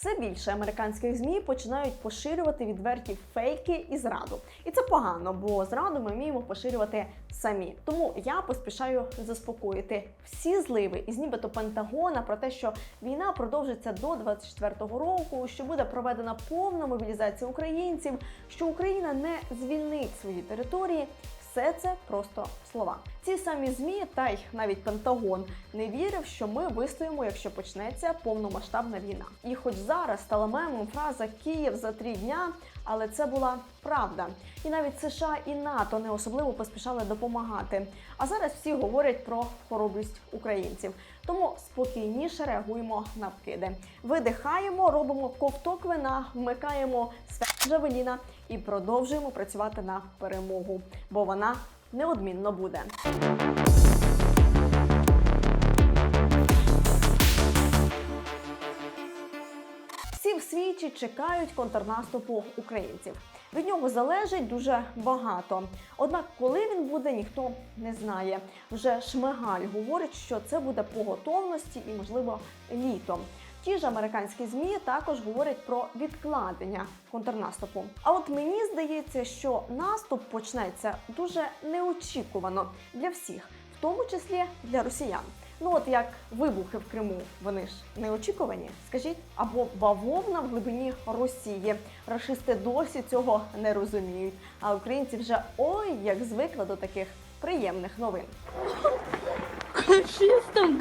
Все більше американських змі починають поширювати відверті фейки і зраду. І це погано, бо зраду ми вміємо поширювати самі. Тому я поспішаю заспокоїти всі зливи із нібито Пентагона про те, що війна продовжиться до 24-го року, що буде проведена повна мобілізація українців, що Україна не звільнить свої території. Все це просто слова. Ці самі змі, та й навіть Пентагон не вірив, що ми вистоїмо, якщо почнеться повномасштабна війна. І хоч зараз стала мемом фраза Київ за три дня, але це була правда. І навіть США і НАТО не особливо поспішали допомагати. А зараз всі говорять про хоробрість українців. Тому спокійніше реагуємо на вкиди. Видихаємо, робимо ковток вина, вмикаємо свят Джавеліна і продовжуємо працювати на перемогу, бо вона неодмінно буде. Всі в світі чекають контрнаступу українців. Від нього залежить дуже багато. Однак, коли він буде, ніхто не знає. Вже Шмигаль говорить, що це буде по готовності і, можливо, літом. Ті ж американські змі також говорять про відкладення контрнаступу. А от мені здається, що наступ почнеться дуже неочікувано для всіх, в тому числі для росіян. Ну от як вибухи в Криму, вони ж неочікувані, скажіть, або бавовна в глибині Росії. Рашисти досі цього не розуміють. А українці вже ой як звикли до таких приємних новин. Капец, там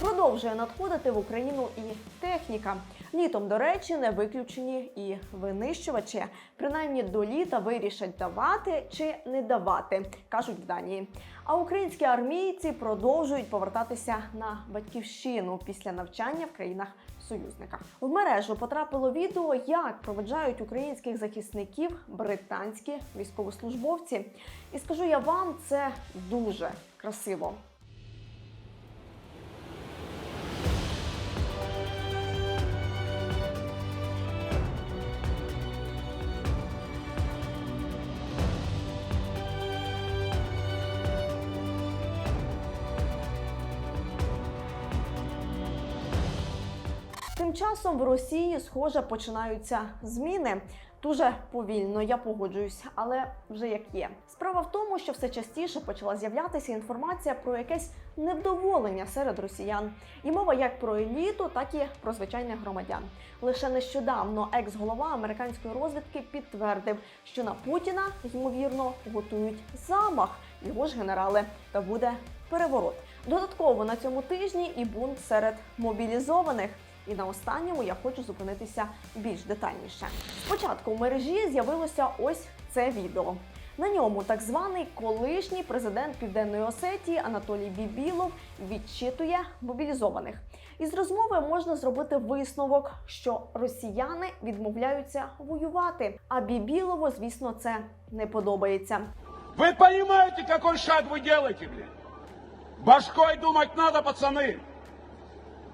Продовжує надходити в Україну і техніка. Літом, до речі, не виключені і винищувачі. Принаймні до літа вирішать давати чи не давати, кажуть в Данії. А українські армійці продовжують повертатися на батьківщину після навчання в країнах союзниках. В мережу потрапило відео, як проведжають українських захисників британські військовослужбовці. І скажу я вам, це дуже красиво. Часом в Росії, схоже, починаються зміни. Дуже повільно, я погоджуюсь, але вже як є. Справа в тому, що все частіше почала з'являтися інформація про якесь невдоволення серед росіян. І мова як про еліту, так і про звичайних громадян. Лише нещодавно екс-голова американської розвідки підтвердив, що на Путіна ймовірно готують замах його ж генерали, та буде переворот. Додатково на цьому тижні і бунт серед мобілізованих. І на останньому я хочу зупинитися більш детальніше. Спочатку в мережі з'явилося ось це відео. На ньому так званий колишній президент Південної Осетії Анатолій Бібілов відчитує мобілізованих. Із розмови можна зробити висновок, що росіяни відмовляються воювати. А Бібілову, звісно, це не подобається. Вы понимаете, какой шаг вы делаете, блин? Башкой думать надо, пацаны.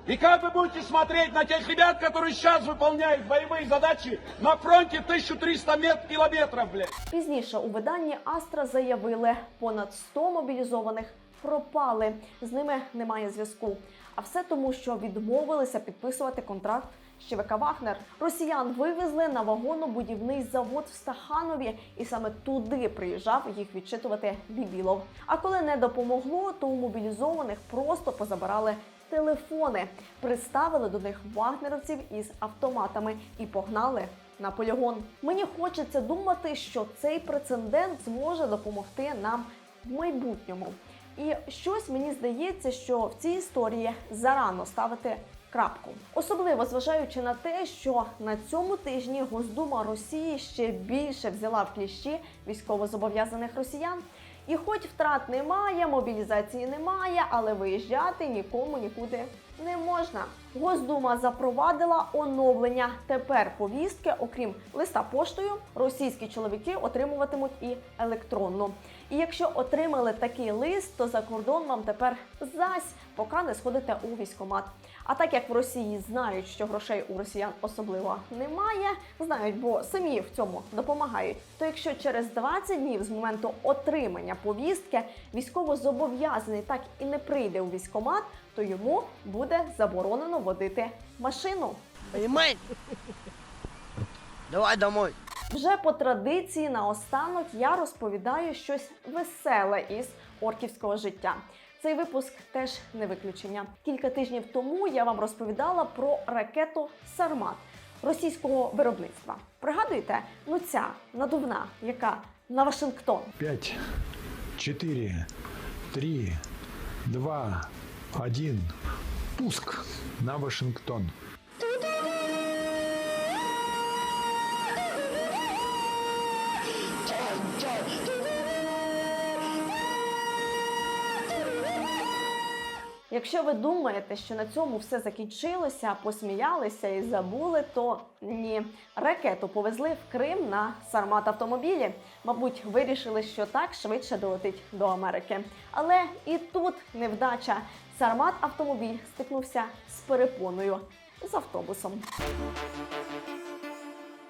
И как вы будете смотреть на тех ребят, которые сейчас выполняют боевые задачи на фронте 1300 мет- километров, блядь? Пізніше у виданні Астра заявили, понад 100 мобілізованих пропали. З ними немає зв'язку. А все тому, що відмовилися підписувати контракт з ЧВК Вагнер. Росіян вивезли на вагонобудівний завод в Стаханові, і саме туди приїжджав їх відчитувати Бібілов. А коли не допомогло, то у мобілізованих просто позабирали телефони, приставили до них вагнеровців із автоматами і погнали на полігон. Мені хочеться думати, що цей прецедент зможе допомогти нам в майбутньому. І щось мені здається, що в цій історії зарано ставити крапку, особливо зважаючи на те, що на цьому тижні Госдума Росії ще більше взяла в кліщі військовозобов'язаних росіян. І хоч втрат немає, мобілізації немає, але виїжджати нікому нікуди не можна. Госдума запровадила оновлення. Тепер повістки, окрім листа поштою, російські чоловіки отримуватимуть і електронну. І якщо отримали такий лист, то за кордон вам тепер зась, поки не сходите у військкомат. А так як в Росії знають, що грошей у росіян особливо немає, знають, бо самі в цьому допомагають. То якщо через 20 днів з моменту отримання повістки військово зобов'язаний так і не прийде у військкомат, то йому буде заборонено водити машину. Давай домой. Вже по традиції наостанок я розповідаю щось веселе із орківського життя. Цей випуск теж не виключення. Кілька тижнів тому я вам розповідала про ракету Сармат російського виробництва. Пригадуєте? Ну ця надувна, яка на Вашингтон. Пять, четыре, три, два, один. Пуск на Вашингтон. Якщо ви думаєте, що на цьому все закінчилося, посміялися і забули, то ні. Ракету повезли в Крим на Сармат автомобілі. Мабуть, вирішили, що так швидше долетить до Америки. Але і тут невдача. Сармат автомобіль стикнувся з перепоною з автобусом.